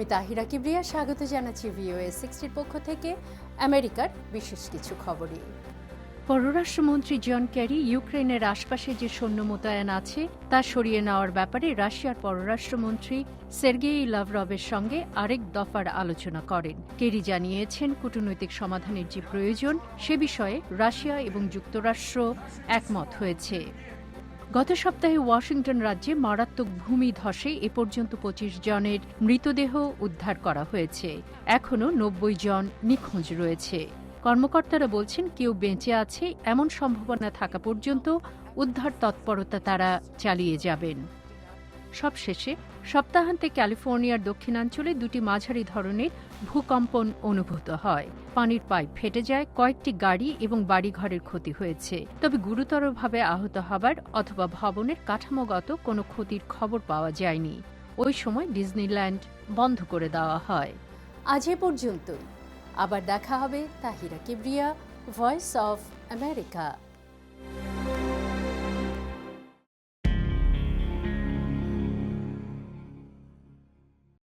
আমি তাহিরা কিবরিয়া, স্বাগত জানাচ্ছি ভিওএ সিক্সটির পক্ষ থেকে আমেরিকার বিশেষ কিছু খবরে। পররাষ্ট্রমন্ত্রী জন ক্যারি ইউক্রেনের আশপাশে যে সৈন্য মোতায়েন আছে, তা সরিয়ে নেওয়ার ব্যাপারে রাশিয়ার পররাষ্ট্রমন্ত্রী সের্গেই লাভরভের সঙ্গে আরেক দফার আলোচনা করেন। কেরি জানিয়েছেন, কূটনৈতিক সমাধানের যে প্রয়োজন, সে বিষয়ে রাশিয়া এবং যুক্তরাষ্ট্র একমত হয়েছে। গত সপ্তাহে ওয়াশিংটন রাজ্যে মারাত্মক ভূমি ধসে এ পর্যন্ত পঁচিশ জনের মৃতদেহ উদ্ধার করা হয়েছে। এখনও নব্বই জন নিখোঁজ রয়েছে। কর্মকর্তারা বলছেন, কেউ বেঁচে আছে, এমন সম্ভাবনা থাকা পর্যন্ত উদ্ধার তৎপরতা তারা চালিয়ে যাবেন। সবশেষে সপ্তাহান্তে ক্যালিফোর্নিয়ার দক্ষিণাঞ্চলে দুটি মাঝারি ধরনের ভূকম্পন অনুভূত হয়। পানির পাইপ ফেটে যায়, কয়েকটি গাড়ি এবং বাড়িঘরের ক্ষতি হয়েছে। তবে গুরুতরভাবে আহত হবার অথবা ভবনের কাঠামোগত কোনো ক্ষতির খবর পাওয়া যায়নি। ওই সময় ডিজনিল্যান্ড বন্ধ করে দেওয়া হয়। আজ এ পর্যন্তই। আবার দেখা হবে Tahira Kibria voice of America